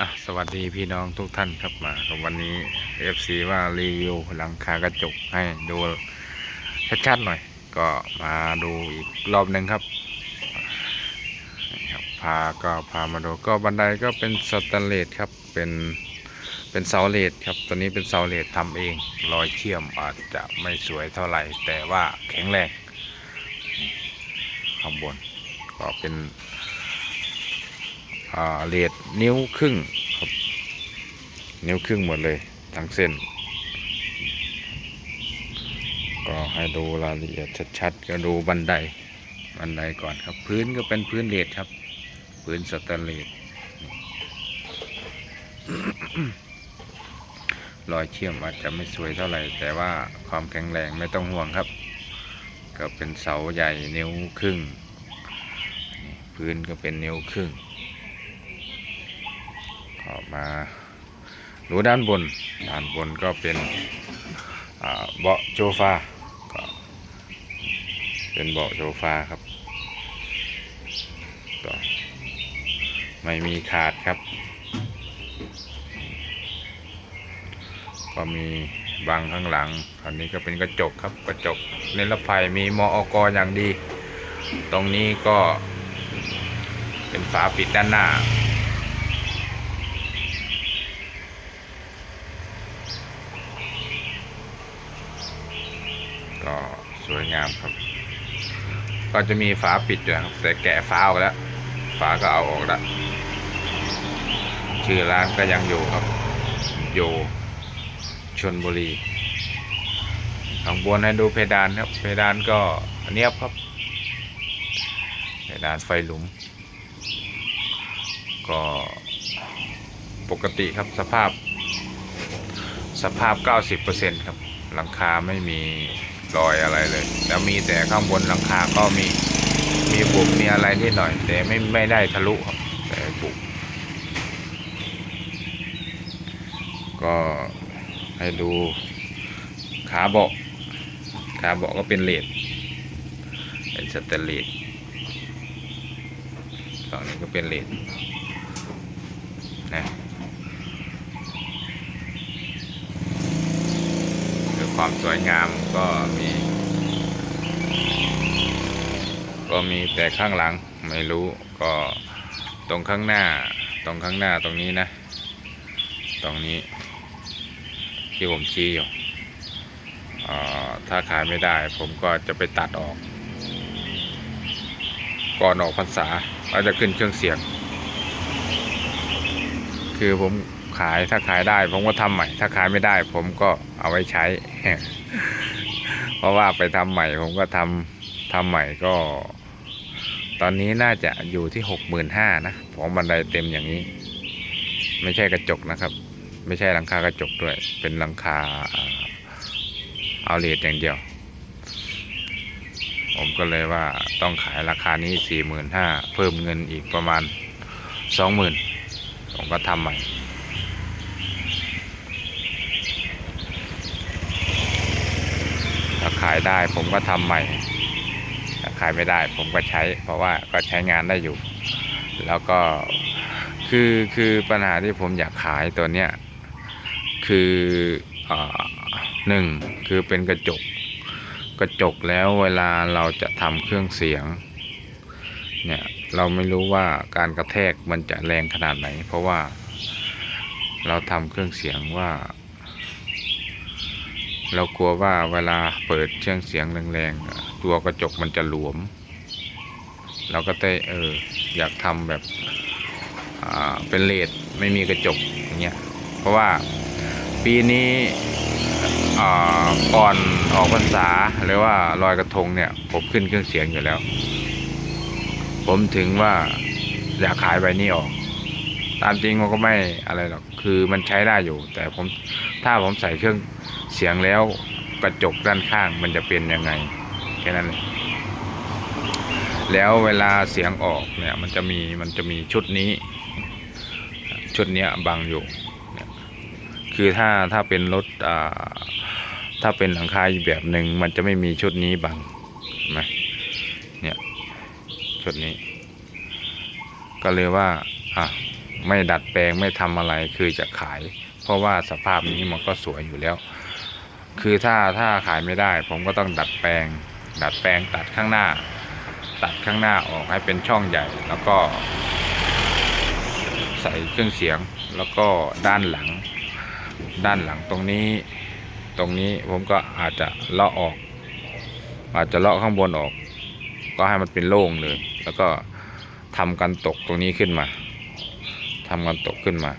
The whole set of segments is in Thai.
อะสวัสดีพี่น้องทุกท่านครับมากับวันนี้ FC ว่ารีวิวหลังคากระจกให้ดูชัดๆหน่อย ก็มาดูอีกรอบหนึ่งครับครับ พาก็พามาดูก็บันไดก็เป็นสแตนเลสครับเป็นเป็นเสาเลสครับตัวนี้เป็นเสาเลสทำเองรอยเชื่อมอาจจะไม่สวยเท่าไหร่ แต่ว่าแข็งแรงข้างบนก็เป็น เลดนิ้วครึ่งครับ นิ้วครึ่งหมดเลยทั้งเส้น ก็ให้ดูรายละเอียดชัดๆ ก็ดูบันไดบันไดก่อนครับ พื้นก็เป็นพื้นเลดครับ พื้นสแตนเลสรอยเชื่อมอาจจะไม่สวยเท่าไหร่ แต่ว่าความแข็งแรงไม่ต้องห่วงครับ ก็เป็นเสาใหญ่นิ้วครึ่ง พื้นก็เป็นนิ้วครึ่ง มาดูด้านบน ด้านบนก็เป็นเบาะโซฟาก็เป็นเบาะโซฟาครับก็ไม่มีขาดครับ ก็มีบางข้างหลังอันนี้ก็เป็นกระจกครับกระจกเนรภัยมีมออกอย่างดี ตรงนี้ก็เป็นฝาปิดด้านหน้า ก็สวยงามครับ ก็จะมีฝาปิดอยู่ครับ แต่แกะฝาออกแล้ว ฝาก็เอาออกแล้วชื่อร้านก็ยังอยู่ครับอยู่ชนบุรีข้างบนให้ดูเพดานครับ เพดานก็เนี้ยบครับ เพดานไฟหลุม ก็ปกติครับสภาพ สภาพ 90%ครับ หลังคาไม่มี รอยอะไรเลยแล้วมีแต่ข้างบนหลังคาก็มีมีบุบมีอะไรนิดหน่อย แต่ไม่ไม่ได้ทะลุครับแต่บุบก็ให้ดูขาเบาะขาเบาะก็เป็นเลดเป็นสแตนเลสฝั่งนี้ก็เป็นเลดนะ หรือ ความสวยงามก็มี ก็มีแต่ข้างหลังไม่รู้ก็ตรงข้างหน้า ตรงข้างหน้าตรงนี้นะ ตรงนี้ ที่ผมชี้อยู่ถ้าขายไม่ได้ ผมก็จะไปตัดออก ก่อนออกพรรษาเราจะขึ้นเครื่องเสียง คือผมขายถ้าขายได้ ผมก็ทำใหม่ ถ้าขายไม่ได้ ผมก็เอาไว้ใช้ เพราะว่าไปทำใหม่ผมก็ทำทำใหม่ก็ ตอนนี้น่าจะอยู่ที่หกหมื่นห้านะของบันไดเต็มอย่างนี้ ไม่ใช่กระจกนะครับ ไม่ใช่หลังคากระจกด้วย เป็นหลังคาอ่าเอาเลทอย่างเดียว ผมก็เลยว่าต้องขายราคานี้สี่หมื่นห้าเพิ่มเงินอีกประมาณสองหมื่นผมก็ทำใหม่ ถ้า ขายได้ ผมก็ทำใหม่ถ้าขายไม่ได้ ผมก็ใช้ เพราะว่าก็ใช้งานได้อยู่ แล้วก็คือคือปัญหาที่ผมอยากขายตัวเนี้ยคืออหนึ่งคือเป็นกระจก กระจกแล้วเวลาเราจะทำเครื่องเสียงเนี่ยเราไม่รู้ว่าการกระแทกมันจะแรงขนาดไหน เพราะว่าเราทำเครื่องเสียงว่า เรากลัวว่าเวลาเปิดเครื่องเสียงแรงๆ ตัวกระจกมันจะหลวม เราก็ได้เอออยากทำแบบเป็นเลดไม่มีกระจกอย่างเงี้ย เพราะว่าปีนี้ก่อนออกพรรษาหรือว่าลอยกระทงเนี่ย ผมขึ้นเครื่องเสียงอยู่แล้ว ผมถึงว่าอยากขายใบนี้ออก ตามจริงมันก็ไม่อะไรหรอก คือมันใช้ได้อยู่ แต่ผม ถ้าผมใส่เครื่องเสียงแล้วกระจกด้านข้างมันจะเป็นยังไงแค่นั้นแล้วเวลาเสียงออกเนี่ยมันจะมีมันจะมีชุดนี้ ชุดเนี้ยบังอยู่ คือถ้าถ้าเป็นรถอ่าถ้าเป็นหลังคาอีกแบบหนึ่งมันจะไม่มีชุดนี้บังเห็นไหมเนี่ยชุดนี้ ก็เลยว่าอะไม่ดัดแปลงไม่ทำอะไรคือจะขาย เพราะว่าสภาพนี้มันก็สวยอยู่แล้ว คือถ้าถ้าขายไม่ได้ ผมก็ต้องดัดแปลง ดัดแปลงตัดข้างหน้า ตัดข้างหน้าออกให้เป็นช่องใหญ่ แล้วก็ ใส่เครื่องเสียงแล้วก็ด้านหลัง ด้านหลังตรงนี้ ตรงนี้ผมก็อาจจะเลาะออก อาจจะเลาะข้างบนออก ก็ให้มันเป็นโล่งเลย แล้วก็ทำกันตกตรงนี้ขึ้นมาทำกันตกขึ้นมา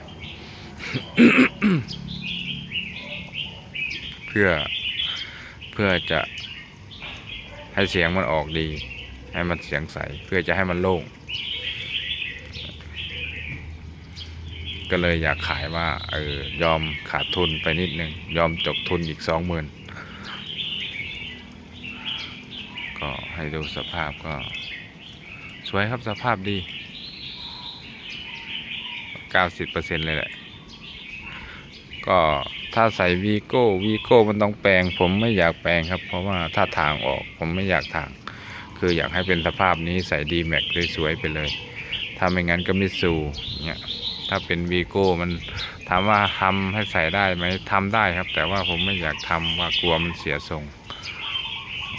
เพื่อเพื่อจะให้เสียงมันออกดี ให้มันเสียงใส เพื่อจะให้มันโล่ง ก็เลยอยากขายว่าเออยอมขาดทุนไปนิดนึง ยอมจบทุนอีกสองหมื่นก็ให้ดูสภาพก็ สวยครับสภาพดี 90%เลยแหละ ก็ถ้าใส่วีโก้วีโก้มันต้องแปลง ผมไม่อยากแปลงครับ เพราะว่าถ้าทางออกผมไม่อยากทาง คืออยากให้เป็นสภาพนี้ใส่ดีแม็กสวยๆไปเลย ถ้าไม่งั้นก็มิสูเนี่ยถ้าเป็นวีโก้มันถามว่าทำให้ใส่ได้ไหมทำได้ครับ แต่ว่าผมไม่อยากทำว่ากลัวมันเสียทรง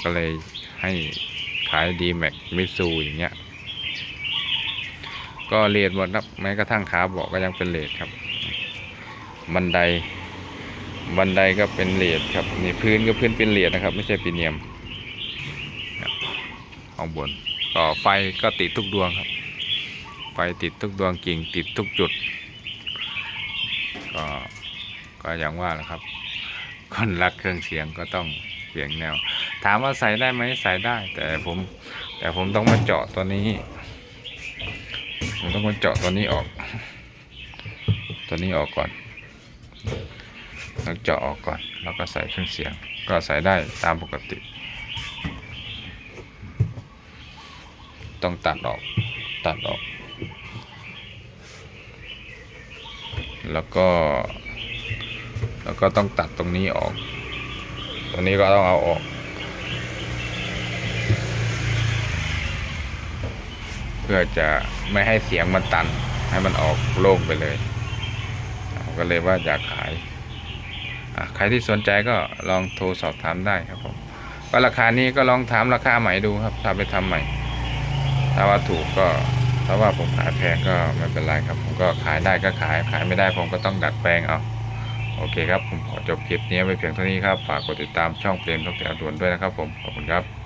ก็เลยให้ขายดีแม็กมิสูอย่างเงี้ยก็เลดหมดครับแม้กระทั่งขาเบาะก็ยังเป็นเลดครับ บันได บันไดก็เป็นเหลียดครับนี่พื้นก็พื้นเป็นเหลียดนะครับ ไม่ใช่ปีเนียมข้างบนต่อไฟก็ติดทุกดวงครับ ไฟติดทุกดวงกิ่งติดทุกจุด ก็ก็อย่างว่าแหละครับ คนรักเครื่องเสียงก็ต้องเสียงแนว ถามว่าใส่ได้ไหมใส่ได้ แต่ผม แต่ผมต้องมาเจาะตัวนี้ ผมต้องมาเจาะตัวนี้ออก ตัวนี้ออกก่อน ต้องเจาะออกก่อน แล้วก็ใส่เครื่องเสียง ก็ใส่ได้ตามปกติ ต้องตัดออก ตัดออก แล้วก็ แล้วก็ต้องตัดตรงนี้ออกตัวนี้ก็ต้องเอาออกเพื่อจะไม่ให้เสียงมันตันให้มันออกโล่งไปเลย ก็เลยว่าอยากขายใครที่สนใจก็ลองโทรสอบถามได้ครับผมก็ราคานี้ก็ลองถามราคาใหม่ดูครับถ้าไปทำใหม่ ถ้าว่าถูกก็ถ้าว่าผมขายแพงก็ไม่เป็นไรครับ ผมก็ขายได้ก็ขายขายไม่ได้ผมก็ต้องดัดแปลงเอาโอเคครับ ผมขอจบคลิปนี้ไว้เพียงเท่านี้ครับ ฝากกดติดตามช่องเพลงทกแถวด่วนด้วยนะครับผม ขอบคุณครับ